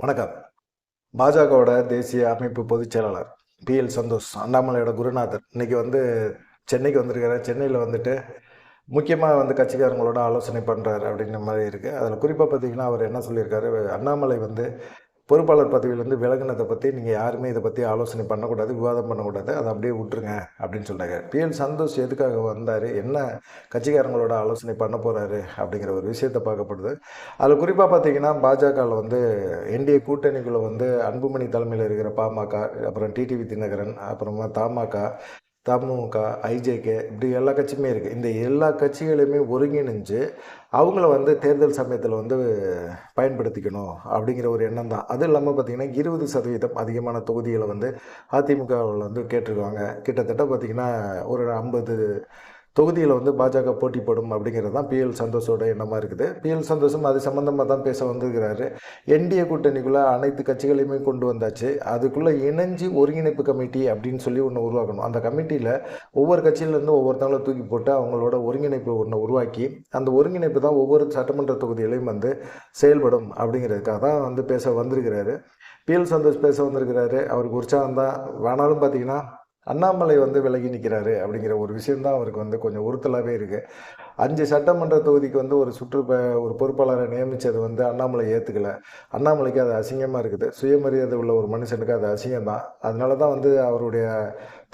வணக்கம். பாஜகவோட தேசிய அமைப்பு பொதுச் செயலாளர் பி எல் சந்தோஷ் அண்ணாமலையோட குருநாதர் இன்னைக்கு வந்து சென்னைக்கு வந்திருக்காரு. சென்னையில் வந்துட்டு முக்கியமாக வந்து கட்சிக்காரங்களோட ஆலோசனை பண்ணுறாரு அப்படிங்கிற மாதிரி இருக்குது அதில் குறிப்பாக பார்த்தீங்கன்னா அவர் என்ன சொல்லியிருக்காரு? அண்ணாமலை வந்து பொறுப்பாளர் பதவியிலேருந்து விலகினதை பற்றி நீங்கள் யாருமே இதை பற்றி ஆலோசனை பண்ணக்கூடாது விவாதம் பண்ணக்கூடாது. அதை அப்படியே விட்டுருங்க அப்படின்னு சொல்கிறாங்க பிஎன் சந்தோஷ் எதுக்காக வந்தார்? என்ன கட்சிக்காரங்களோட ஆலோசனை பண்ண போகிறாரு அப்படிங்கிற ஒரு விஷயத்தை பார்க்கப்படுது. அதில் குறிப்பாக பார்த்தீங்கன்னா பாஜகவில் வந்து என்டிஏ கூட்டணிக்குள்ளே வந்து அன்புமணி தலைமையில் இருக்கிற பாமக அப்புறம் டிடிவி தினகரன் அப்புறமா தமாக தமுக ஐஜேகே இப்படி எல்லா கட்சியுமே இருக்குது இந்த எல்லா கட்சிகளையுமே ஒருங்கிணைஞ்சு அவங்கள வந்து தேர்தல் சமயத்தில் வந்து பயன்படுத்திக்கணும் அப்படிங்கிற ஒரு எண்ணம் தான். அதுவும் இல்லாமல் பார்த்திங்கன்னா இருபது சதவீதம் அதிகமான தொகுதிகளை வந்து அதிமுகவில் வந்து கேட்டிருக்காங்க. கிட்டத்தட்ட பார்த்திங்கன்னா ஒரு ஐம்பது தொகுதியில் வந்து பாஜக போட்டி போடும் அப்படிங்கிறது தான் பிஎல் சந்தோஷோட எண்ணமாக இருக்குது. பிஎல் சந்தோஷம் அது சம்மந்தமாக தான் பேச வந்திருக்கிறாரு. என்டிஏ கூட்டணிக்குள்ளே அனைத்து கட்சிகளையுமே கொண்டு வந்தாச்சு. அதுக்குள்ளே இணைஞ்சு ஒருங்கிணைப்பு கமிட்டி அப்படின்னு சொல்லி ஒன்று உருவாக்கணும். அந்த கமிட்டியில் ஒவ்வொரு கட்சியிலேருந்து ஒவ்வொருத்தவங்கள தூக்கி போட்டு அவங்களோட ஒருங்கிணைப்பு ஒன்று உருவாக்கி அந்த ஒருங்கிணைப்பு தான் ஒவ்வொரு சட்டமன்ற தொகுதியிலையும் வந்து செயல்படும் அப்படிங்கிறதுக்காக தான் வந்து பேச வந்திருக்கிறாரு. பிஎல் சந்தோஷ் பேச வந்திருக்கிறாரு. அவருக்கு உற்சாகம் தான். வேணாலும் பார்த்தீங்கன்னா அண்ணாமலை வந்து விலகி நிற்கிறாரு அப்படிங்கிற ஒரு விஷயம்தான் அவருக்கு வந்து கொஞ்சம் உறுத்தலாகவே இருக்குது அஞ்சு சட்டமன்ற தொகுதிக்கு வந்து ஒரு சுற்றுப்ப ஒரு பொறுப்பாளரை நியமித்தது வந்து அண்ணாமலை ஏற்றுக்கல அண்ணாமலைக்கு அது அசிங்கமாக இருக்குது. சுயமரியாதை உள்ள ஒரு மனுஷனுக்கு அது அசிங்கம் தான் அதனால தான் வந்து அவருடைய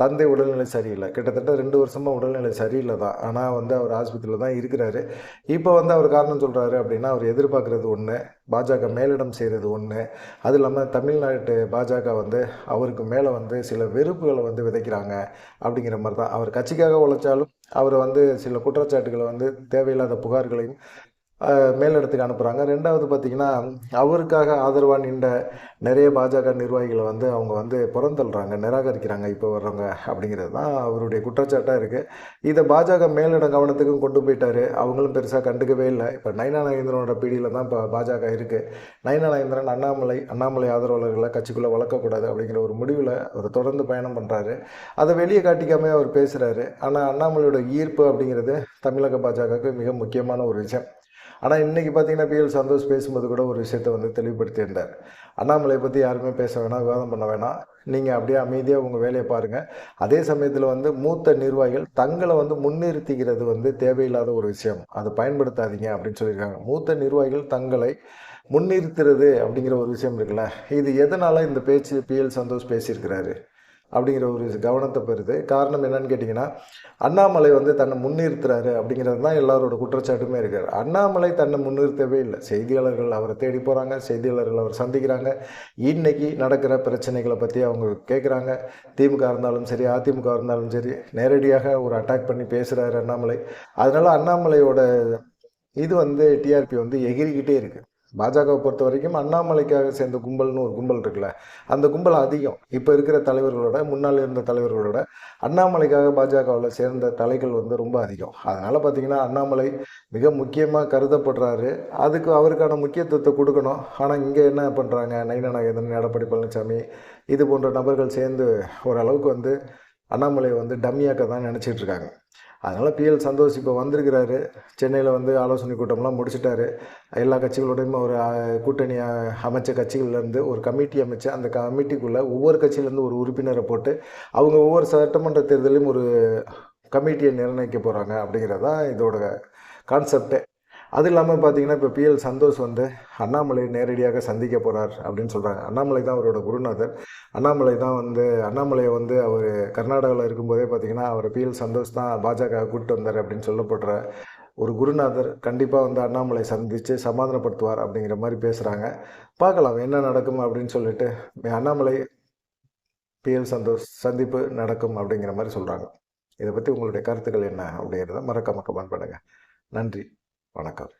தந்தை உடல்நிலை சரியில்லை. கிட்டத்தட்ட ரெண்டு வருஷமாக உடல்நிலை சரியில்லை தான் ஆனால் வந்து அவர் ஆஸ்பத்திரியில் தான் இருக்கிறாரு. இப்போ வந்து அவர் காரணம் சொல்கிறாரு அப்படின்னா அவர் எதிர்பார்க்குறது ஒன்று பாஜக மேலிடம் செய்கிறது ஒன்று அது இல்லாமல் தமிழ்நாட்டு பாஜக வந்து அவருக்கு மேலே வந்து சில வெறுப்புகளை வந்து விதைக்கிறாங்க அப்படிங்கிற மாதிரி தான் அவர் கட்சிக்காக உழைச்சாலும் அவர் வந்து சில குற்றச்சாட்டுகளை வந்து தேவையில்லாத புகார்களையும் மேலிடத்துக்கு அனுப்புகிறாங்க ரெண்டாவது பார்த்திங்கன்னா அவருக்காக ஆதரவாக நின்ற நிறைய பாஜக நிர்வாகிகளை வந்து அவங்க வந்து புறந்தள்ளுறாங்க நிராகரிக்கிறாங்க இப்போ வர்றவங்க அப்படிங்கிறது தான் அவருடைய குற்றச்சாட்டாக இருக்குது இதை பாஜக மேலிடம் கவனத்துக்கும் கொண்டு போயிட்டார். அவங்களும் பெருசாக கண்டுக்கவே இல்லை. இப்போ நயனா நாகேந்திரனோட பீடியில் தான் இப்போ பாஜக இருக்குது நயனா நாகேந்திரன் அண்ணாமலை அண்ணாமலை ஆதரவாளர்களை கட்சிக்குள்ளே வளர்க்கக்கூடாது அப்படிங்கிற ஒரு முடிவில் அவர் தொடர்ந்து பயணம் பண்ணுறாரு அதை வெளியே காட்டிக்காமே அவர் பேசுகிறாரு ஆனால் அண்ணாமலையோட ஈர்ப்பு அப்படிங்கிறது தமிழக பாஜகவுக்கு மிக முக்கியமான ஒரு விஷயம். ஆனால் இன்றைக்கி பார்த்தீங்கன்னா பிஎல் சந்தோஷ் பேசும்போது கூட ஒரு விஷயத்தை வந்து தெளிவுபடுத்தியிருந்தார். அண்ணாமலையை பற்றி யாருமே பேச வேணாம் விவாதம் பண்ண வேணாம். நீங்கள் அப்படியே அமைதியாக உங்கள் வேலையை பாருங்கள் அதே சமயத்தில் வந்து மூத்த நிர்வாகிகள் தங்களை வந்து முன்னிறுத்திக்கிறது வந்து தேவையில்லாத ஒரு விஷயம். அதை பயன்படுத்தாதீங்க அப்படின்னு சொல்லியிருக்காங்க. மூத்த நிர்வாகிகள் தங்களை முன்னிறுத்துறது அப்படிங்கிற ஒரு விஷயம் இருக்குல்ல. இது எதனால் இந்த பேச்சு பிஎல் சந்தோஷ் பேசியிருக்கிறாரு? அப்படிங்கிற ஒரு கவனத்தை பெறுது. காரணம் என்னன்னு கேட்டிங்கன்னா அண்ணாமலை வந்து தன்னை முன்னிறுத்துறாரு அப்படிங்கிறது தான் எல்லாரோட குற்றச்சாட்டுமே இருக்கார் அண்ணாமலை தன்னை முன்னிறுத்தவே இல்லை. செய்தியாளர்கள் அவரை தேடி போகிறாங்க செய்தியாளர்கள் அவர் சந்திக்கிறாங்க. இன்னைக்கு நடக்கிற பிரச்சனைகளை பற்றி அவங்க கேட்குறாங்க திமுக இருந்தாலும் சரி அதிமுக இருந்தாலும் சரி நேரடியாக ஒரு அட்டாக் பண்ணி பேசுகிறாரு அண்ணாமலை. அதனால் அண்ணாமலையோட இது வந்து டிஆர்பி வந்து எகிரிக்கிட்டே இருக்குது பாஜகவை பொறுத்த வரைக்கும் அண்ணாமலைக்காக சேர்ந்த கும்பல்னு ஒரு கும்பல் இருக்குல்ல அந்த கும்பல் அதிகம். இப்போ இருக்கிற தலைவர்களோட முன்னால் இருந்த தலைவர்களோட அண்ணாமலைக்காக பாஜகவில் சேர்ந்த தலைகள் வந்து ரொம்ப அதிகம். அதனால் பார்த்திங்கன்னா அண்ணாமலை மிக முக்கியமாக கருதப்படுறாரு. அதுக்கு அவருக்கான முக்கியத்துவத்தை கொடுக்கணும். ஆனால் இங்கே என்ன பண்ணுறாங்க நைனா நாகேந்திரன் எடப்பாடி பழனிசாமி இது போன்ற நபர்கள் சேர்ந்து ஓரளவுக்கு வந்து அண்ணாமலையை வந்து டம்மியாக்க தான் நினச்சிட்ருக்காங்க அதனால் பிஎல் சந்தோஷ் இப்போ வந்திருக்கிறாரு. சென்னையில் வந்து ஆலோசனை கூட்டம்லாம் முடிச்சிட்டாரு. எல்லா கட்சிகளோடையும் ஒரு கூட்டணி அமைச்ச கட்சிகள்லேருந்து ஒரு கமிட்டி அமைச்சு அந்த கமிட்டிக்குள்ளே ஒவ்வொரு கட்சியிலேருந்து ஒரு உறுப்பினரை போட்டு அவங்க ஒவ்வொரு சட்டமன்ற தேர்தலையும் ஒரு கமிட்டியை நிர்ணயிக்க போகிறாங்க அப்படிங்கிறது தான் இதோட கான்செப்டே அது இல்லாமல் பார்த்தீங்கன்னா இப்போ பிஎல் சந்தோஷ் வந்து அண்ணாமலை நேரடியாக சந்திக்க போகிறார் அப்படின்னு சொல்கிறாங்க அண்ணாமலை தான் அவரோட குருநாதர். அண்ணாமலை தான் வந்து அண்ணாமலையை வந்து அவர் கர்நாடகாவில் இருக்கும்போதே பார்த்தீங்கன்னா அவர் பிஎல் சந்தோஷ் தான் பாஜக கூப்பிட்டு வந்தார் அப்படின்னு சொல்லப்படுற ஒரு குருநாதர் கண்டிப்பாக வந்து அண்ணாமலை சந்தித்து சமாதானப்படுத்துவார் அப்படிங்கிற மாதிரி பேசுகிறாங்க பார்க்கலாம் என்ன நடக்கும் அப்படின்னு சொல்லிட்டு அண்ணாமலை பிஎல் சந்தோஷ் சந்திப்பு நடக்கும் அப்படிங்கிற மாதிரி சொல்கிறாங்க இதை பற்றி உங்களுடைய கருத்துக்கள் என்ன அப்படிங்கிறத மறக்காம கமெண்ட் பண்ணுங்கள் நன்றி. வணக்கம்.